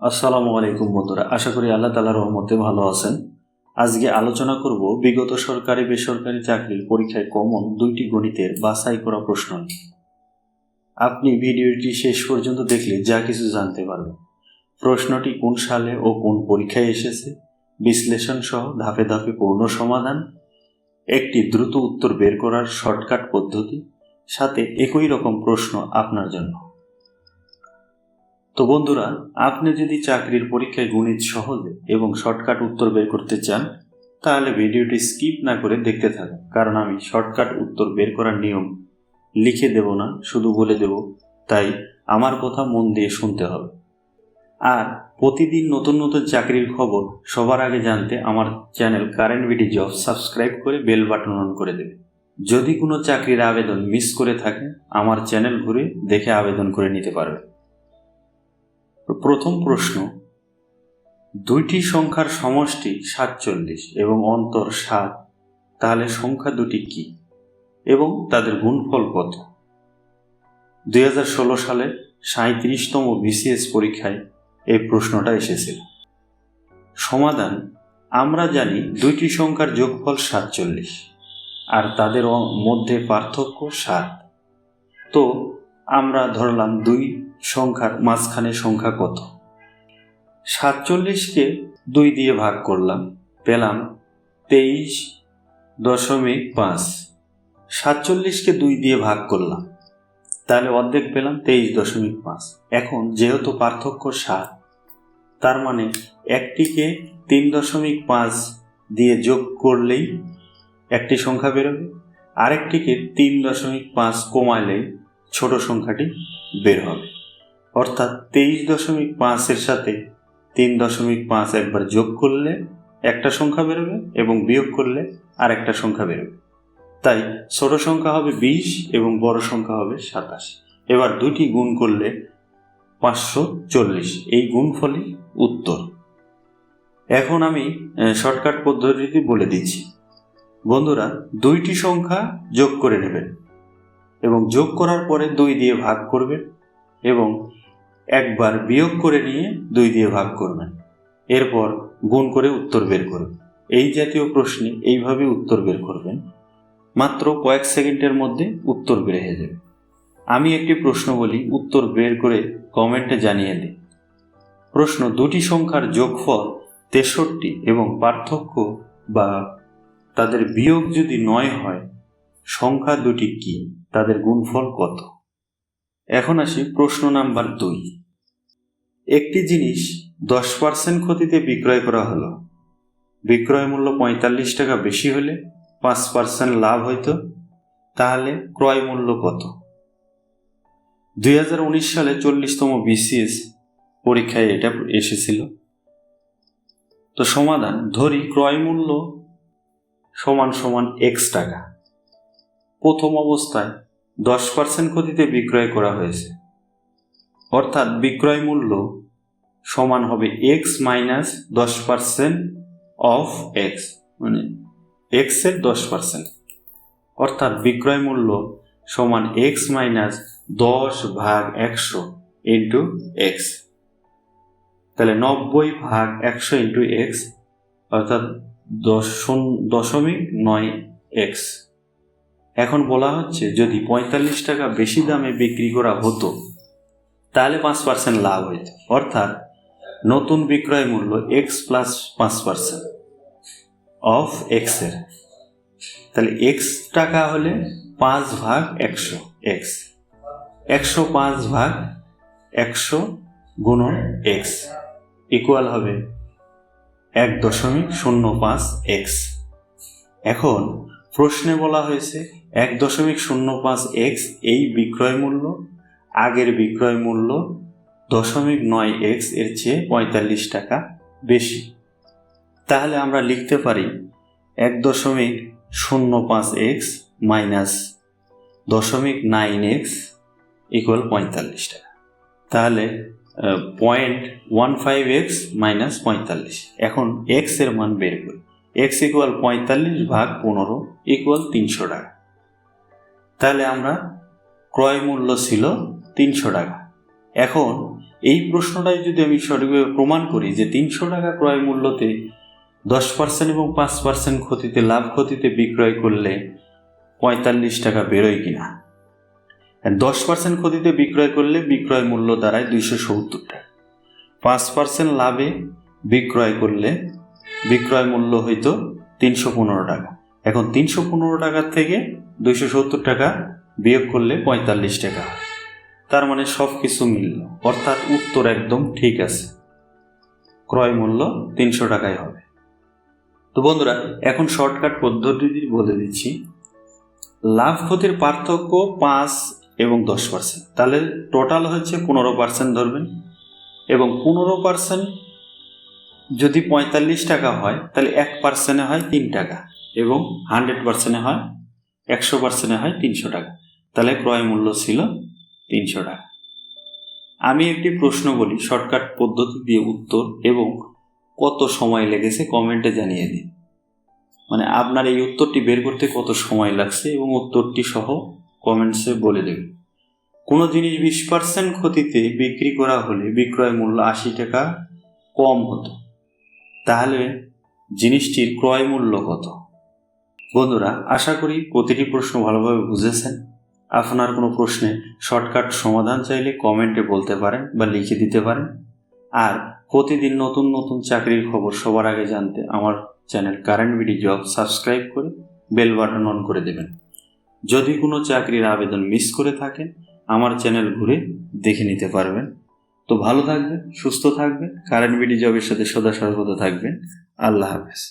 আসসালামু আলাইকুম বন্ধুরা, আশা করি আল্লাহ তালার রহমতে ভালো আছেন। আজকে আলোচনা করব বিগত সরকারি বেসরকারি চাকরির পরীক্ষায় কমন দুইটি গণিতের বাছাই করা প্রশ্ন। আপনি ভিডিওটি শেষ পর্যন্ত দেখলে যা কিছু জানতে পারবেন। প্রশ্নটি কোন সালে ও কোন পরীক্ষায় এসেছে, বিশ্লেষণ সহ ধাপে ধাপে পূর্ণ সমাধান, একটি দ্রুত উত্তর বের করার শর্টকাট পদ্ধতি, সাথে একই রকম প্রশ্ন আপনার জন্য। তো বন্ধুরা, আপনি যদি চাকরির পরীক্ষায় গণিত সহজে এবং শর্টকাট উত্তর বের করতে চান, তাহলে ভিডিওটি স্কিপ না করে দেখতে থাকুন, কারণ আমি শর্টকাট উত্তর বের করার নিয়ম লিখে দেব না, শুধু বলে দেব, তাই আমার কথা মন দিয়ে শুনতে হবে। আর প্রতিদিন নতুন নতুন চাকরির খবর সবার আগে জানতে আমার channel Current BD Job subscribe করে বেল বাটন অন করে দেবে যদি কোনো চাকরির আবেদন মিস করে থাকেন, আমার চ্যানেল ঘুরে দেখে আবেদন করে নিতে পারবে তো প্রথম প্রশ্ন, দুইটি সংখ্যার সমষ্টি সাতচল্লিশ এবং অন্তর সাত, তাহলে সংখ্যা দুটি কি এবং তাদের গুণফল কত? দুই হাজার ষোলো সালে সাঁত্রিশতম বিসিএস পরীক্ষায় এই প্রশ্নটা এসেছিল। সমাধান, আমরা জানি দুইটি সংখ্যার যোগফল সাতচল্লিশ আর তাদের মধ্যে পার্থক্য সাত। তো আমরা ধরলাম দুই সংখ্যার মাঝখানে সংখ্যা কত? সাতচল্লিশকে দুই দিয়ে ভাগ করলাম, পেলাম তেইশ দশমিক পাঁচ। সাতচল্লিশকে দুই দিয়ে ভাগ করলাম, তাহলে অর্ধেক পেলাম তেইশ দশমিক পাঁচ। এখন যেহেতু পার্থক্য সাত, তার মানে একটিকে তিন দশমিক পাঁচ দিয়ে যোগ করলেই একটি সংখ্যা বেরোবে, আরেকটিকে তিন দশমিক পাঁচ কমালেই ছোট সংখ্যাটি বের হবে। অর্থাৎ তেইশ দশমিক পাঁচের সাথে তিন দশমিক পাঁচ একবার যোগ করলে একটা সংখ্যা বেরোবে এবং বিয়োগ করলে আর একটা সংখ্যা বেরোবে। তাই ছোট সংখ্যা হবে বিশ এবং বড় সংখ্যা হবে সাতাশ। এবার দুটি গুণ করলে পাঁচশো চল্লিশ। এই গুণফলই উত্তর। এখন আমি শর্টকাট পদ্ধতিটি বলে দিচ্ছি। বন্ধুরা, দুইটি সংখ্যা যোগ করে নেবেন। এবং যোগ করার পরে দুই দিয়ে ভাগ করবেন এবং একবার বিয়োগ করে নিয়ে দুই দিয়ে ভাগ করবেন। এরপর গুণ করে উত্তর বের করবেন। এই জাতীয় প্রশ্নে এইভাবে উত্তর বের করবেন। মাত্র কয়েক সেকেন্ডের মধ্যে উত্তর বের হয়ে যাবে। আমি একটি প্রশ্ন বলি, উত্তর বের করে কমেন্টে জানিয়ে দিই প্রশ্ন, দুটি সংখ্যার যোগফল তেষট্টি এবং পার্থক্য বা তাদের বিয়োগ যদি নয় হয়, সংখ্যা দুটি কি? তাদের গুণফল কত? এখন আসি প্রশ্ন নাম্বার দুই। একটি জিনিস দশ পার্সেন্ট ক্ষতিতে বিক্রয় করা হলো। বিক্রয় মূল্য পঁয়তাল্লিশ টাকা বেশি হলে পাঁচ পার্সেন্ট লাভ হইতো। তাহলে ক্রয় মূল্য কত? দুই হাজার উনিশ সালে চল্লিশতম বিসিএস পরীক্ষায় এটা এসেছিল। তো সমাধান, ধরি ক্রয় মূল্য সমান সমান এক্স টাকা। প্রথম অবস্থায় দশ পার্সেন্ট ক্ষতিতে বিক্রয় করা হয়েছে। অর্থাৎ বিক্রয় মূল্য সমান হবে এক্স মাইনাস দশ পার্সেন্ট অফ এক্স মানে এক্সের দশ পার্সেন্ট অর্থাৎ বিক্রয় মূল্য সমান এক্স মাইনাস দশ ভাগ একশো ইন্টু এক্স তাহলে নব্বই ভাগ একশো ইন্টু এক্স অর্থাৎ দশ দশমিক নয় এক্স এখন বলা হচ্ছে যদি পঁয়তাল্লিশ টাকা বেশি দামে বিক্রি করা হতো, তাহলে পাঁচ পার্সেন্ট লাভ হইত। অর্থাৎ নতুন বিক্রয় মূল্য এক্স প্লাস পাঁচ পার্সেন্ট অফ এক্সের তাহলে এক্স টাকা হলে পাঁচ ভাগ একশো, এক্স। একশো পাঁচ ভাগ একশো গুণন এক্স ইকুয়াল হবে এক দশমিক শূন্য পাঁচ এক্স। এখন প্রশ্নে বলা হয়েছে, এক দশমিক শূন্য পাঁচ এক্স এই বিক্রয় মূল্য, আগের বিক্রয় মূল্য দশমিক নয় এক্সের চেয়ে পঁয়তাল্লিশ টাকা বেশি। তাহলে আমরা লিখতে পারি, এক দশমিক শূন্য পাঁচ এক্স মাইনাস দশমিক নাইন এক্স ইকুয়াল পঁয়তাল্লিশ টাকা। তাহলে point one five X minus পঁয়তাল্লিশ। এখন এক্সের মান বের করি। এক্স ইকুয়াল পঁয়তাল্লিশ ভাগ পনেরো ইকুয়াল তিনশো টাকা। তাহলে আমরা ক্রয় মূল্য ছিল তিনশো টাকা। এখন এই প্রশ্নটাই যদি আমি সঠিকভাবে প্রমাণ করি যে তিনশো টাকা ক্রয় মূল্যতে দশ পার্সেন্ট এবং পাঁচ পার্সেন্ট ক্ষতিতে, লাভ ক্ষতিতে বিক্রয় করলে পঁয়তাল্লিশ টাকা বেরোয় কিনা? দশ পার্সেন্ট ক্ষতিতে বিক্রয় করলে বিক্রয় মূল্য দাঁড়ায় দুইশো সত্তর টাকা। পাঁচ পার্সেন্ট লাভে বিক্রয় করলে বিক্রয় মূল্য হইতো তিনশো পনেরো টাকা। এখন তিনশো পনেরো টাকার থেকে দুইশো সত্তর টাকা বিয়োগ করলে পঁয়তাল্লিশ টাকা তার মানে সব কিছু মিলল। অর্থাৎ উত্তর একদম ঠিক আছে। ক্রয় মূল্য তিনশো টাকায় হবে। তো বন্ধুরা, এখন শর্টকাট পদ্ধতিটি বলে দিচ্ছি। লাভ ক্ষতির পার্থক্য পাঁচ এবং দশ পার্সেন্ট তাহলে টোটাল হচ্ছে পনেরো পার্সেন্ট ধরবেন এবং পনেরো পার্সেন্ট যদি পঁয়তাল্লিশ টাকা হয়, তাহলে এক পার্সেন্টে হয় তিন টাকা এবং হান্ড্রেড পার্সেন্টে হয়, একশো পার্সেন্টে হয় তিনশো টাকা। তাহলে ক্রয় মূল্য ছিল তিনশো টাকা। আমি একটি প্রশ্ন বলি, শর্টকাট পদ্ধতি দিয়ে উত্তর এবং কত সময় লেগেছে কমেন্টে জানিয়ে দিন। মানে আপনার এই উত্তরটি বের করতে কত সময় লাগছে এবং উত্তরটি সহ কমেন্টসে বলে দেবেন কোনো জিনিস বিশ পার্সেন্ট ক্ষতিতে বিক্রি করা হলে বিক্রয় মূল্য আশি টাকা কম হতো। তাহলে জিনিসটির ক্রয় মূল্য কত? বন্ধুরা, আশা করি প্রতিটি প্রশ্ন ভালোভাবে বুঝেছেন। আপনার কোনো প্রশ্নে শর্টকাট সমাধান চাইলে কমেন্টে বলতে পারেন বা লিখে দিতে পারেন। আর প্রতিদিন নতুন নতুন চাকরির খবর সবার আগে জানতে আমার channel Current BD Job subscribe করে বেল বাটন অন করে দেবেন। যদি কোনো চাকরির আবেদন মিস করে থাকেন, আমার চ্যানেল ঘুরে দেখে নিতে পারবেন। তো ভালো থাকবেন সুস্থ থাকবেন কারেন্ট বিডি জবের সাথে সদা সর্বদা থাকবেন। আল্লাহ হাফেজ।